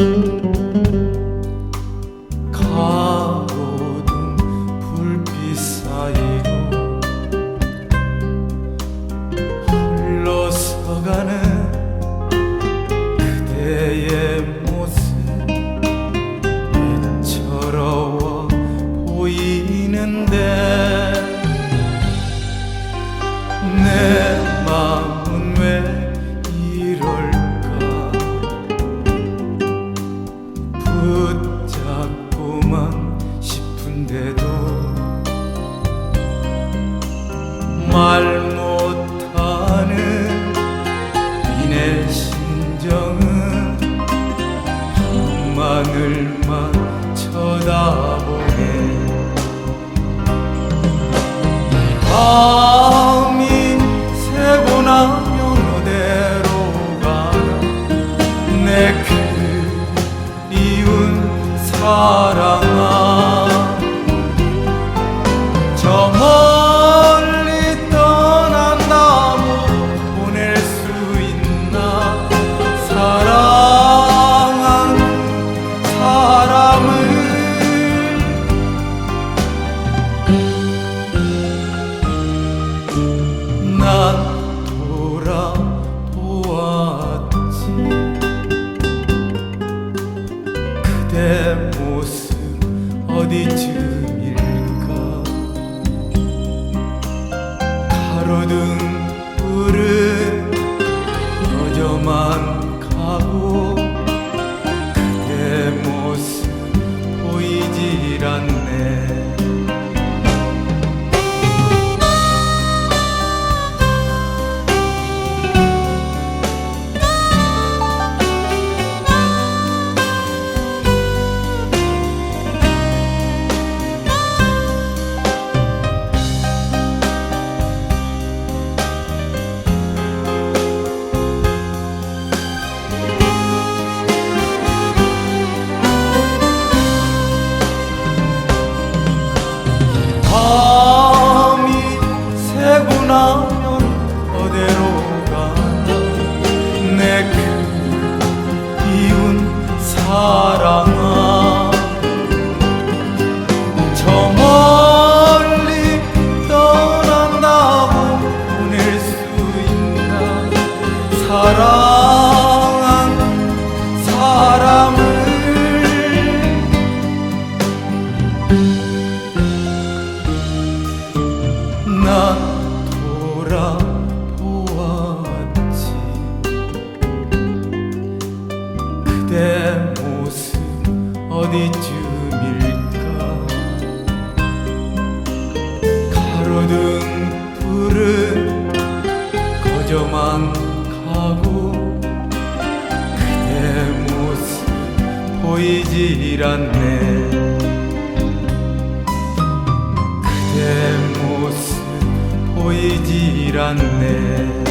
가로 싶은데도 말 못하는 이내 심정은 하늘만 쳐다보네 밤이 새고 나면 어디로 가나. 내 그리운 사랑 난 돌아보았지. 그대 모습 어디쯤일까? 가로등 불은 꺼져만 가고 그대 모습 보이질 않네 어디쯤일까? 가로등 불은 거저만 가고 그대 모습 보이질 않네. 그대 모습 보이질 않네